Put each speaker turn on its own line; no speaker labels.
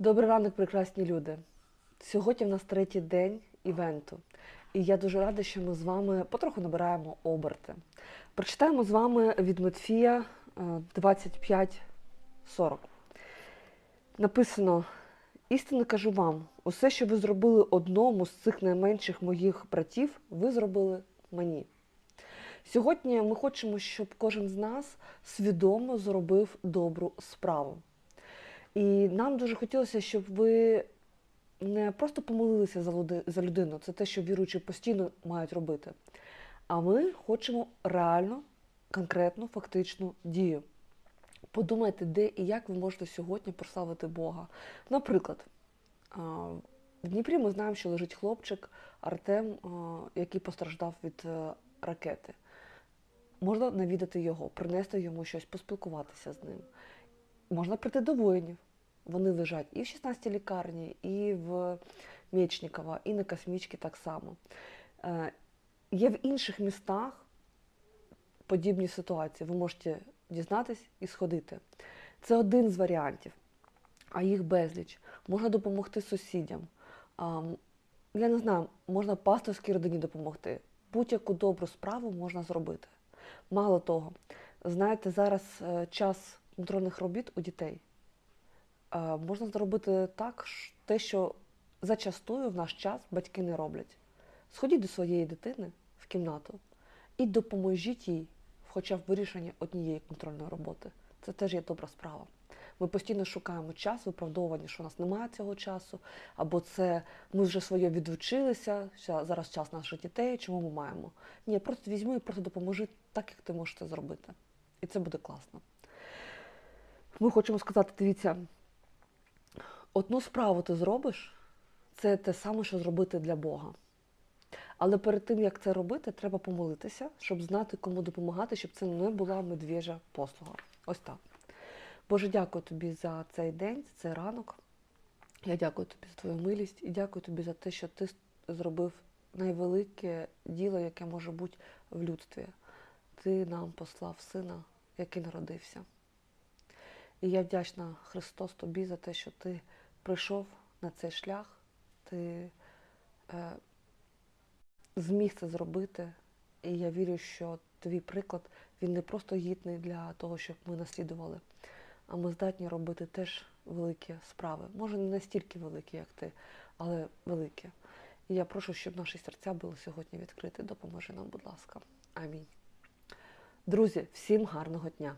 Добрий ранок, прекрасні люди. Сьогодні в нас третій день івенту. І я дуже рада, що ми з вами потроху набираємо оберти. Прочитаємо з вами від Матфія е, 25.40. Написано: істинно кажу вам, усе, що ви зробили одному з цих найменших моїх братів, ви зробили мені. Сьогодні ми хочемо, щоб кожен з нас свідомо зробив добру справу. І нам дуже хотілося, щоб ви не просто помолилися за люди- за людину, це те, що віруючі постійно мають робити. А ми хочемо реально, конкретну, фактичну дію. Подумайте, де і як ви можете сьогодні прославити Бога. Наприклад, в Дніпрі ми знаємо, що лежить хлопчик Артем, який постраждав від е, ракети. Можна навідати його, принести йому щось, поспілкуватися з ним. Можна прийти до воїнів. Вони лежать і в 16-й лікарні, і в Мєчникова, і на Космічці так само. Е, Є в інших містах подібні ситуації. Ви можете дізнатись і сходити. Це один з варіантів, а їх безліч. Можна допомогти сусідям. Я не знаю, можна пасторській родині допомогти. Будь-яку добру справу можна зробити. Мало того, знаєте, зараз е, час контрольних робіт у дітей. Е, Можна зробити так, те, що зачастую в наш час батьки не роблять. Сходіть до своєї дитини в кімнату і допоможіть їй хоча б вирішенні однієї контрольної роботи. Це теж є добра справа. Ми постійно шукаємо час, виправдовування, що у нас немає цього часу, або це ми вже своє відвчилися, зараз час наших дітей, чому ми маємо? Ні, просто візьми і просто допоможи так, як ти можеш це зробити. І це буде класно. Ми хочемо сказати, дивіться, одну справу ти зробиш, це те саме, що зробити для Бога. Але перед тим, як це робити, треба помолитися, щоб знати, кому допомагати, щоб це не була медвежа послуга. Ось так. Боже, дякую тобі за цей день, за цей ранок. Я дякую тобі за твою милість і дякую тобі за те, що ти зробив найвелике діло, яке може бути в людстві. Ти нам послав сина, який народився. І я вдячна Христос тобі за те, що ти прийшов на цей шлях, ти е, зміг це зробити. І я вірю, що твій приклад він не просто гідний для того, щоб ми наслідували, а ми здатні робити теж великі справи. Може, не настільки великі, як ти, але великі. І я прошу, щоб наші серця були сьогодні відкриті. Допоможи нам, будь ласка. Амінь. Друзі, всім гарного дня!